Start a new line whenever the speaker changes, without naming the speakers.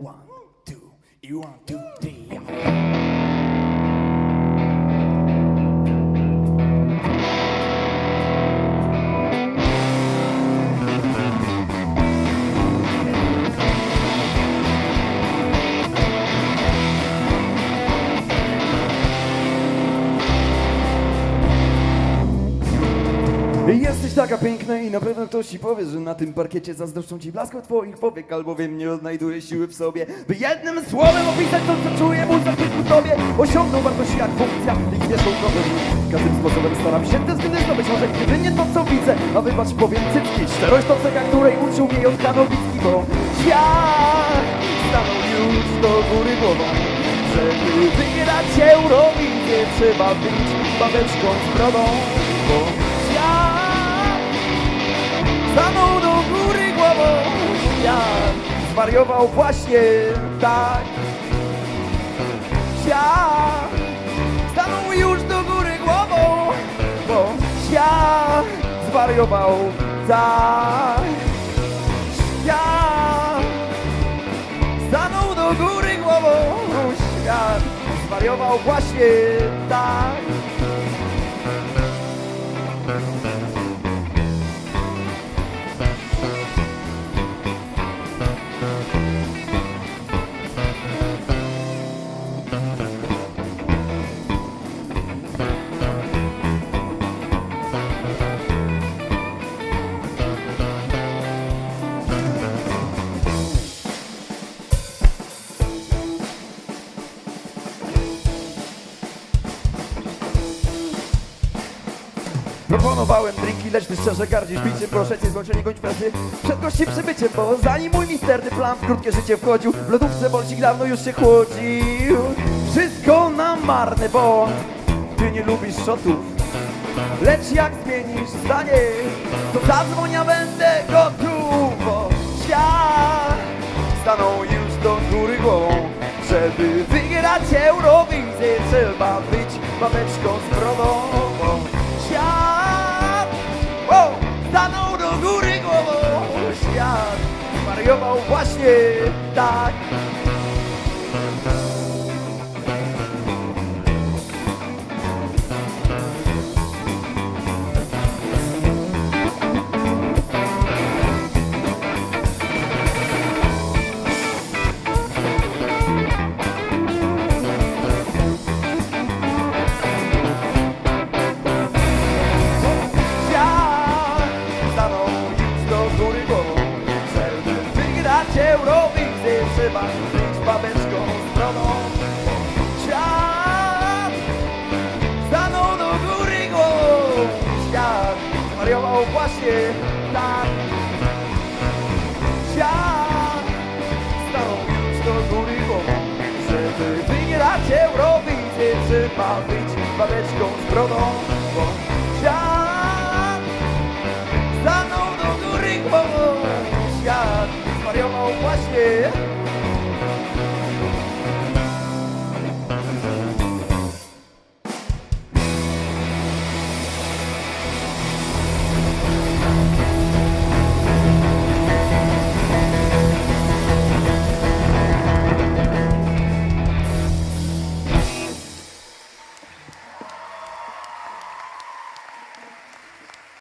One, two, you want to. Jesteś taka piękna i na pewno ktoś ci powie, że na tym parkiecie zazdroszczą ci blasku twoich powiek, albowiem nie odnajduję siły w sobie, by jednym słowem opisać to, co czuję, mój zachwyt ku tobie. Osiągnął wartość jak funkcja i wieszą trochę Każdym sposobem staram się te względy zdobyć, może jedynie to, co widzę, a wybacz powiem cycki. Szczerość to cecha, której uczył mnie Jon Kanowicki, bo świat stanął już do góry głową. Żeby wygrać Eurowizję trzeba być babeczką z brodą, bo świat Świat zwariował właśnie tak. Świat stanął już do góry głową, bo świat zwariował tak. Świat stanął do góry głową, świat zwariował właśnie tak. Proponowałem drinki, lecz ty szczerze gardzisz biciem Proszę cię złączenie goń pracy przed gościem przybyciem Bo zanim mój misterny plan w krótkie życie wchodził W lodówce bolcik dawno już się chłodził. Wszystko na marne, bo ty nie lubisz shotów. Lecz jak zmienisz zdanie To zadzwoń, ja będę gotów Bo świat stanął już do góry głową Żeby wygrać Eurowizję Trzeba być babeczką z brodą zwariował właśnie tak Eurowizję Trzeba być babeczką z brodą Świat stanął do góry głową Świat zwariował właśnie tak Świat stanął już do góry głową Żeby wygrać Eurowizję Trzeba być babeczką z stanął